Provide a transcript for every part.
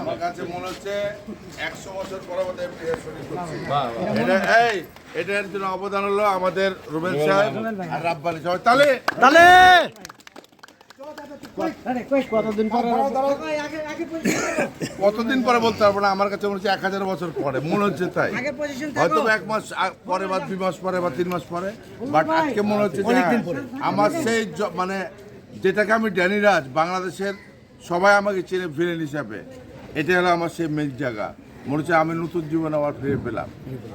আমার কাছে মনে হচ্ছে একশো বছর পর আমাদের এটা এই এটার জন্য অবদান হলো আমাদের রুবেল সাহেব আর রাব্বানি সবাই। তাহলে তাহলে কতদিন পরে বলতে পারব? না? আমার কাছে মনে হচ্ছে এক হাজার বছর পরে। মনে হচ্ছে তাই। হয়তো এক মাস পরে বা দুই মাস পরে বা তিন মাস পরে। বাট আজকে মনে হচ্ছে যে আমার সেই মানে যেটাকে আমি ড্যানি রাজ বাংলাদেশের সবাই আমাকে চেনে ফিরেন হিসাবে। এটা হলো আমার সেই মেন জায়গা। মনে হচ্ছে আমি নতুন জীবন আবার ফিরে পেলাম।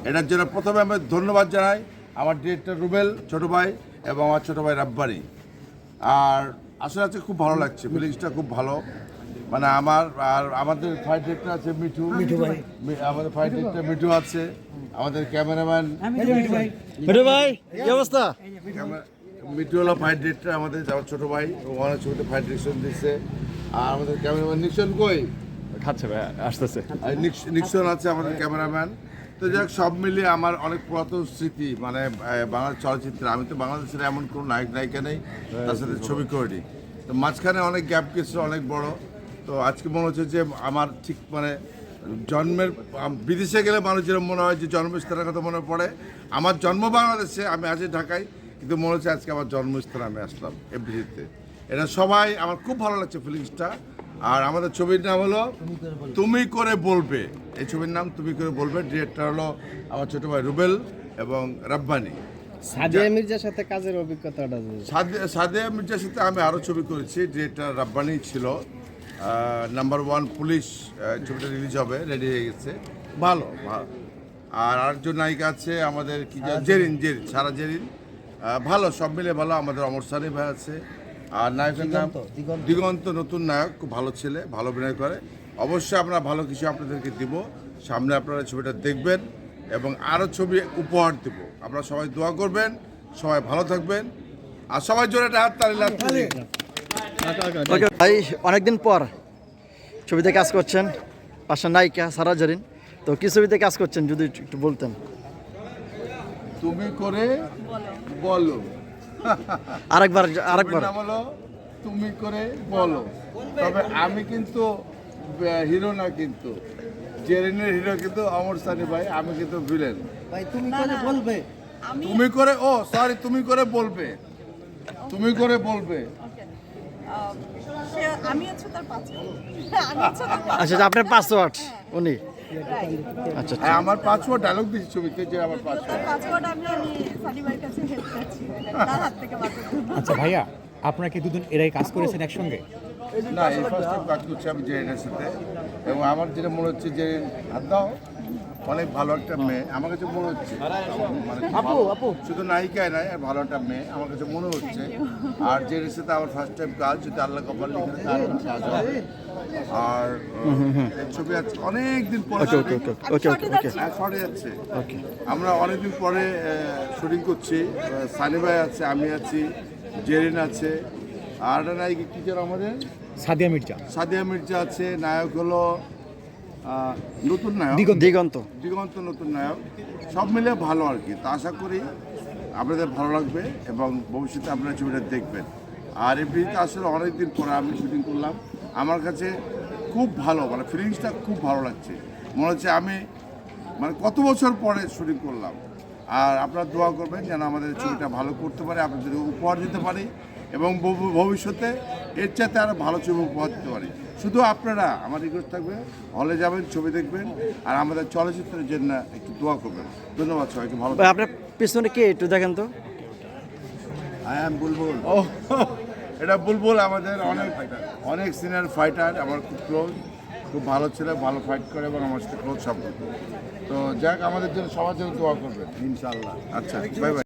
এটার জন্য প্রথমে আমি ধন্যবাদ জানাই আমার ডিরেক্টর রুবেল ছোট ভাই এবং আমার ছোট ভাই রাব্বানি। আর আসলে আজকে খুব ভালো লাগছে ফিলিংসটা খুব ভালো। মানে আমার আর আমাদের ফাইট ডিরেক্টর আছে মিঠু। মিঠু ভাই। আমাদের ফাইট ডিরেক্টর মিঠু আছে। আমাদের ক্যামেরাম্যান মিঠু ভাই। কি অবস্থা? মিঠু হলো ফাইট ডিরেক্টর আমাদের আমার ছোট ভাই। ও অনেক ছবিতে ফাইট ডিরেকশন দিচ্ছে আর আমাদের ক্যামেরাম্যান নিক্সন কই? খাচ্ছে ভাই আসতেছে। নিক্সন আছে আমাদের ক্যামেরাম্যান। তো যাক সব মিলিয়ে আমার অনেক পুরাতন স্মৃতি মানে বাংলা চলচ্চিত্রে। আমি তো বাংলাদেশের এমন কোনো নায়ক নায়িকা নেই তার সাথে ছবি করিনি। তো মাঝখানে অনেক গ্যাপ গেছে অনেক বড়। তো আজকে মনে হচ্ছে যে আমার ঠিক মানে জন্মের বিদেশে গেলে মানুষের মনে হয় যে জন্মস্থানের কথা মনে পড়ে। আমার জন্ম বাংলাদেশে আমি আছি ঢাকায় কিন্তু মনে হচ্ছে আজকে আমার জন্মস্থানে আমি আসলাম এফডিতে এটা সবাই আমার খুব ভালো লাগছে ফিলিংসটা আর আমাদের ছবির নাম হলো তুমি করে বলবে। এই ছবির নাম তুমি করে বলবে। ডিরেক্টর হলো আমার ছোট ভাই রুবেল এবং রাব্বানি। সাদিয়া মির্জার সাথে কাজের অভিজ্ঞতাটা সাদে- সাদিয়া মির্জার সাথে আমি আরও ছবি করেছি ডিরেক্টর রাব্বানি ছিল। নাম্বার ওয়ান পুলিশ ছবিটা রিলিজ হবে রেডি হয়ে গেছে। ভালো ভালো। আর আরেকজন নায়িকা আছে আমাদের কি জেরিন জেরিন। সারা জেরিন। ভালো সব মিলে ভালো। আমাদের অমর সানি ভাই আছে। আর নায়কের নাম দিগন্ত নতুন নায়ক খুব ভালো ছেলে ভালো অভিনয় করে। অবশ্যই আমরা ভালো কিছু আপনাদেরকে দিব। সামনে আপনারা ছবিটা দেখবেন এবং আরও ছবি উপহার দেব। আপনারা সবাই দোয়া করবেন সবাই ভালো থাকবেন। আর সবাই জোরে একটা হাত তালি। ভাই অনেকদিন পর ছবিতে কাজ করছেন পাশে নায়িকা সারা জারিন। তো কি ছবিতে কাজ করছেন যদি একটু- একটু বলতেন? তুমি করে বলো। আরেকবার আরেকবার। নাম হলো তুমি করে বলো। তবে আমি কিন্তু হিরো না কিন্তু। জেরিনের হিরো কিন্তু অমর সানি ভাই আমি কিন্তু ভিলেন। ভাই তুমি করে বলবে। তুমি করে ও সরি তুমি করে বলবে। তুমি করে বলবে। পাঁচ আচ্ছা আচ্ছা, আপনার পাসওয়ার্ড উনি? আচ্ছা হ্যাঁ, আমার পাসওয়ার্ড ডায়লগ দিচ্ছি ছবিতে যে আমার পাসওয়ার্ড পাসওয়ার্ড আমি সানি ভাইয়ের কাছে হেল্প আচ্ছা ভাইয়া, আপনারা কি দুজন এরাই কাজ করেছেন একসঙ্গে? না, এই ফার্স্ট কাজ করছি আমি জেরিনের সাথে। এবং আমার যেটা মনে হচ্ছে যে, হাত দাও। অনেক ভালো একটা মেয়ে। আমার কাছে মনে হচ্ছে। মানে আপু আপু। শুধু নায়িকায় নাই আর ভালো একটা মেয়ে। আমার কাছে মনে হচ্ছে। আর জেরিনের সাথে আমার ফার্স্ট টাইম কাজ যদি আল্লাহ কপাল লিখে রাখে, আরও কাজ হবে। আর আহ, এই ছবি আছে অনেক দিন পরে ওকে ওকে ওকে ওকে ওকে ওকে হ্যাঁ, শর্টে যাচ্ছে। ওকে আমরা অনেকদিন পরে শুটিং করছি। সানি ভাই আছে আমি আছি জেরিন আছে। আর নায়িকা কি যেন আমাদের? সাদিয়া মির্জা। সাদিয়া মির্জা আছে নায়ক হলো নতুন নায়ক? দিগন্ত। দিগন্ত। নতুন নায়ক। সব মিলে ভালো আর কি। তা আশা করি আপনাদের ভালো লাগবে এবং ভবিষ্যতে আপনারা ছবিটা দেখবেন। আর এমনিতে আসলে অনেকদিন পরে আমি শুটিং করলাম। আমার কাছে খুব ভালো মানে ফিলিংসটা খুব ভালো লাগছে। মনে হচ্ছে আমি মানে কত বছর পরে শুটিং করলাম। আর আপনারা দোয়া করবেন যেন আমাদের ছবিটা ভালো করতে পারে আপনাদের উপহার দিতে পারি এবং ভবিষ্যতে এর চাইতে আরও ভালো ছবি উপহার দিতে পারি। শুধু আপনারা আমার রিকোয়েস্ট থাকবে হলে যাবেন ছবি দেখবেন আর আমাদের চলচ্চিত্রের জন্য একটু দোয়া করবেন। ধন্যবাদ সবাইকে ভালো আপনার পিছনে কে? একটু দেখেন তো। আই এম বুলবুল ও এটা বুলবুল আমাদের অনেক অনেক সিনিয়র ফাইটার আমার খুব ক্লোজ খুব ভালো ছেলে ভালো ফাইট করে এবং আমার সাথে ক্লোজ সম্পর্ক। তো যাক আমাদের জন্য সবার জন্য দোয়া করবেন ইনশাল্লাহ আচ্ছা বাই বাই